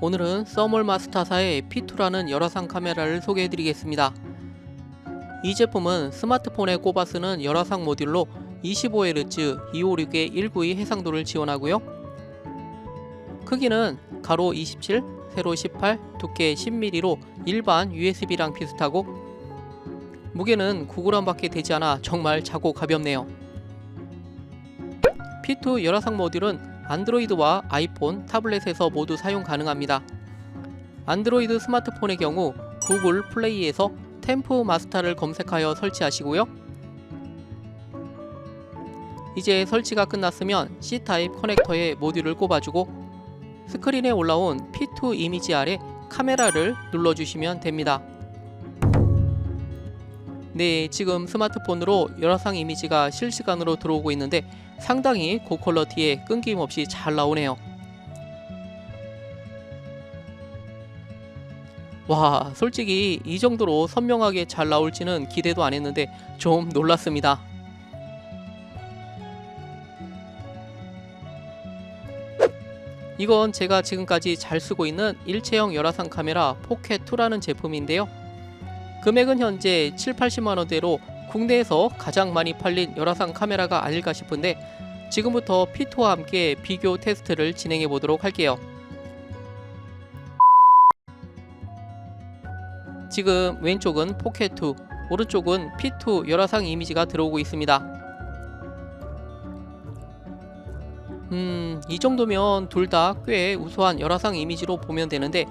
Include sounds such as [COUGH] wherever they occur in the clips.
오늘은 써멀 마스터사의 P2라는 열화상 카메라를 소개해드리겠습니다. 이 제품은 스마트폰에 꼽아 쓰는 열화상 모듈로 25Hz 256의 192 해상도를 지원하고요. 크기는 가로 27, 세로 18, 두께 10mm로 일반 USB랑 비슷하고 무게는 9g밖에 되지 않아 정말 작고 가볍네요. P2 열화상 모듈은 안드로이드와 아이폰, 타블렛에서 모두 사용 가능합니다. 안드로이드 스마트폰의 경우 구글 플레이에서 템프 마스터를 검색하여 설치하시고요. 이제 설치가 끝났으면 C타입 커넥터에 모듈을 꼽아주고 스크린에 올라온 P2 이미지 아래 카메라를 눌러주시면 됩니다. 네, 지금 스마트폰으로 열화상 이미지가 실시간으로 들어오고 있는데 상당히 고퀄러티에 끊김없이 잘 나오네요. 와, 솔직히 이 정도로 선명하게 잘 나올지는 기대도 안 했는데 좀 놀랐습니다. 이건 제가 지금까지 잘 쓰고 있는 일체형 열화상 카메라 포켓2라는 제품인데요. 금액은 현재 7, 80만 원대로 국내에서 가장 많이 팔린 열화상 카메라가 아닐까 싶은데 지금부터 P2와 함께 비교 테스트를 진행해 보도록 할게요. 지금 왼쪽은 포켓2, 오른쪽은 P2 열화상 이미지가 들어오고 있습니다. 음, 이 정도면 둘 다 꽤 우수한 열화상 이미지로 보면 되는데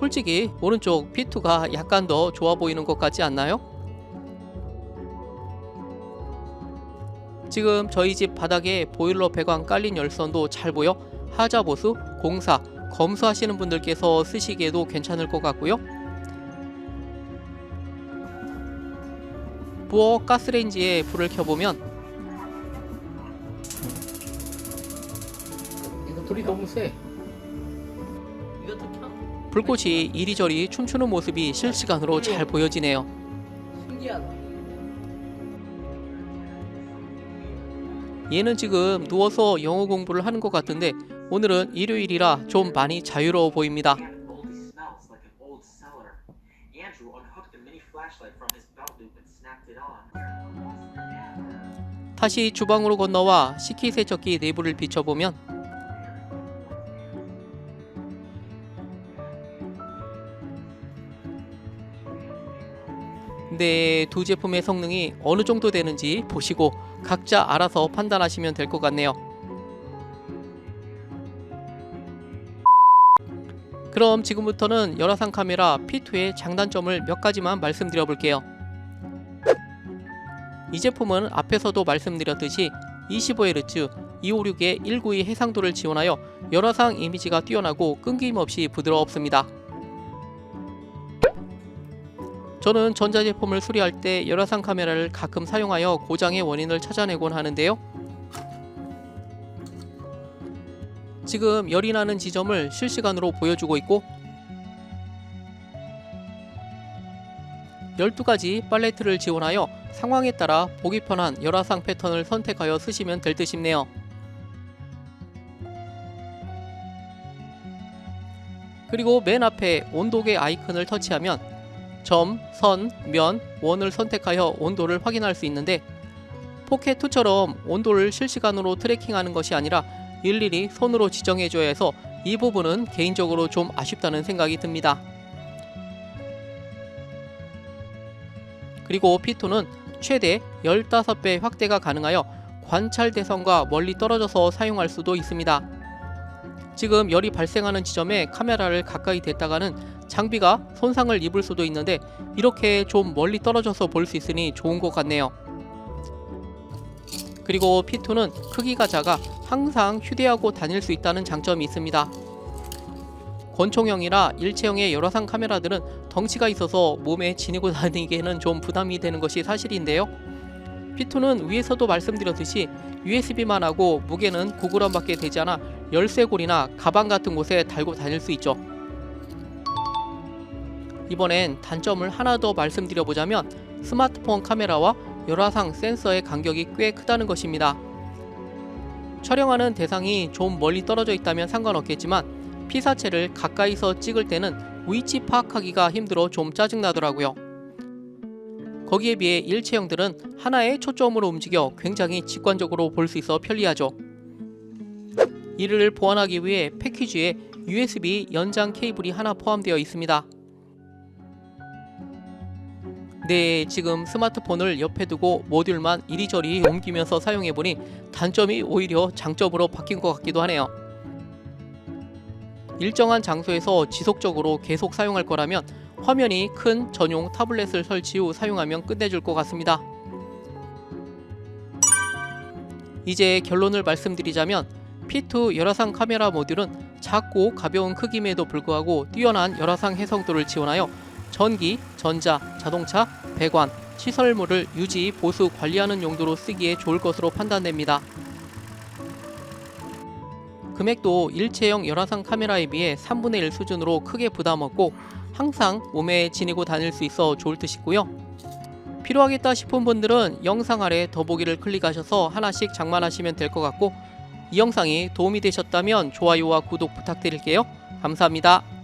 솔직히 오른쪽 P2가 약간 더 좋아 보이는 것 같지 않나요? 지금 저희 집 바닥에 보일러 배관 깔린 열선도 잘 보여 하자보수, 공사, 검수하시는 분들께서 쓰시기에도 괜찮을 것 같고요. 부엌 가스레인지에 불을 켜보면 불이 너무 세. 불꽃이 이리저리 춤추는 모습이 실시간으로 잘 보여지네요. 얘는 지금 누워서 영어 공부를 하는 것 같은데 오늘은 일요일이라 좀 많이 자유로워 보입니다. 다시 주방으로 건너와 식기세척기 내부를 비춰보면 네, 두 제품의 성능이 어느 정도 되는지 보시고 각자 알아서 판단하시면 될 것 같네요. 그럼 지금부터는 열화상 카메라 P2의 장단점을 몇 가지만 말씀드려 볼게요. 이 제품은 앞에서도 말씀드렸듯이 25Hz 256의 192 해상도를 지원하여 열화상 이미지가 뛰어나고 끊김없이 부드럽습니다. 저는 전자제품을 수리할 때 열화상 카메라를 가끔 사용하여 고장의 원인을 찾아내곤 하는데요. 지금 열이 나는 지점을 실시간으로 보여주고 있고 12가지 팔레트를 지원하여 상황에 따라 보기 편한 열화상 패턴을 선택하여 쓰시면 될 듯 싶네요. 그리고 맨 앞에 온도계 아이콘을 터치하면 점, 선, 면, 원을 선택하여 온도를 확인할 수 있는데 포켓 2처럼 온도를 실시간으로 트래킹하는 것이 아니라 일일이 손으로 지정해줘야 해서 이 부분은 개인적으로 좀 아쉽다는 생각이 듭니다. 그리고 P2는 최대 15배 확대가 가능하여 관찰 대상과 멀리 떨어져서 사용할 수도 있습니다. 지금 열이 발생하는 지점에 카메라를 가까이 댔다가는 장비가 손상을 입을 수도 있는데 이렇게 좀 멀리 떨어져서 볼 수 있으니 좋은 것 같네요. 그리고 P2는 크기가 작아 항상 휴대하고 다닐 수 있다는 장점이 있습니다. 권총형이나 일체형의 열화상 카메라들은 덩치가 있어서 몸에 지니고 [LAUGHS] 다니기에는 좀 부담이 되는 것이 사실인데요. P2는 위에서도 말씀드렸듯이 USB만 하고 무게는 9g밖에 되지 않아 열쇠고리나 가방 같은 곳에 달고 다닐 수 있죠. 이번엔 단점을 하나 더 말씀드려보자면 스마트폰 카메라와 열화상 센서의 간격이 꽤 크다는 것입니다. 촬영하는 대상이 좀 멀리 떨어져 있다면 상관없겠지만 피사체를 가까이서 찍을 때는 위치 파악하기가 힘들어 좀 짜증나더라고요. 거기에 비해 일체형들은 하나의 초점으로 움직여 굉장히 직관적으로 볼 수 있어 편리하죠. 이를 보완하기 위해 패키지에 USB 연장 케이블이 하나 포함되어 있습니다. 네, 지금 스마트폰을 옆에 두고 모듈만 이리저리 옮기면서 사용해보니 단점이 오히려 장점으로 바뀐 것 같기도 하네요. 일정한 장소에서 지속적으로 계속 사용할 거라면 화면이 큰 전용 타블렛을 설치 후 사용하면 끝내줄 것 같습니다. 이제 결론을 말씀드리자면 P2 열화상 카메라 모듈은 작고 가벼운 크기임에도 불구하고 뛰어난 열화상 해상도를 지원하여 전기, 전자, 자동차, 배관, 시설물을 유지, 보수, 관리하는 용도로 쓰기에 좋을 것으로 판단됩니다. 금액도 일체형 열화상 카메라에 비해 3분의 1 수준으로 크게 부담 없고 항상 몸에 지니고 다닐 수 있어 좋을 듯이고요. 필요하겠다 싶은 분들은 영상 아래 더보기를 클릭하셔서 하나씩 장만하시면 될 것 같고 이 영상이 도움이 되셨다면 좋아요와 구독 부탁드릴게요. 감사합니다.